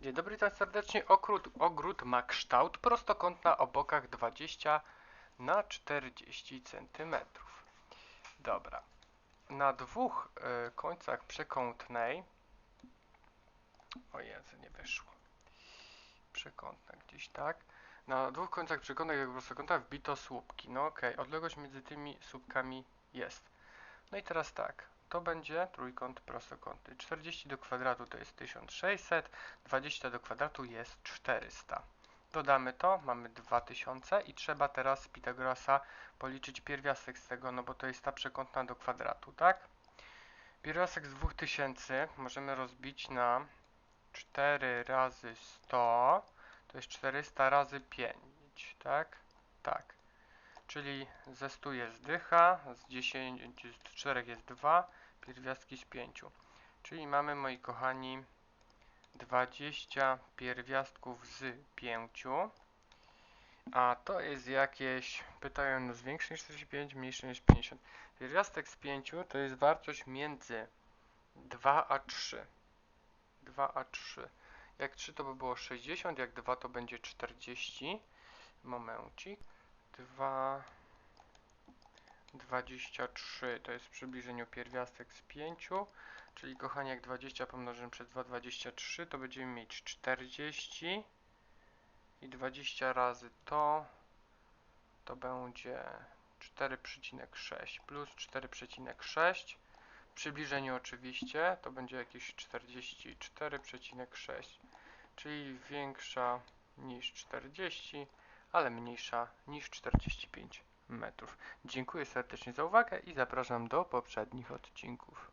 Dzień dobry, witam serdecznie. Ogród, ogród ma kształt prostokątna o bokach 20 na 40 cm. Dobra. Na dwóch y, końcach przekątnej o Jezu, nie wyszło. Przekątna gdzieś tak. Na dwóch końcach przekątnej jak prostokąta wbito słupki. No okej, odległość między tymi słupkami jest. No i teraz tak, to będzie trójkąt prostokątny. 40 do kwadratu to jest 1600, 20 do kwadratu jest 400. Dodamy to, mamy 2000 i trzeba teraz Pitagorasa policzyć pierwiastek z tego, no bo to jest ta przekątna do kwadratu, tak? Pierwiastek z 2000 możemy rozbić na 4 razy 100, to jest 400 razy 5, tak? Tak. Czyli ze 100 jest dycha, z 10, z 4 jest 2, pierwiastki z 5. Czyli mamy, moi kochani, 20 pierwiastków z 5. A to jest jakieś, pytają nas większe niż 45, mniejsze niż 50. Pierwiastek z 5 to jest wartość między 2 a 3. 2 a 3. Jak 3 to by było 60, jak 2 to będzie 40. Momencik. 2 23 to jest w przybliżeniu pierwiastek z 5, czyli kochani jak 20 pomnożymy przez 2, 23 to będziemy mieć 40 i 20 razy to to będzie 4,6 plus 4,6 w przybliżeniu oczywiście to będzie jakieś 44,6 czyli większa niż 40 ale mniejsza niż 45 metrów. Dziękuję serdecznie za uwagę i zapraszam do poprzednich odcinków.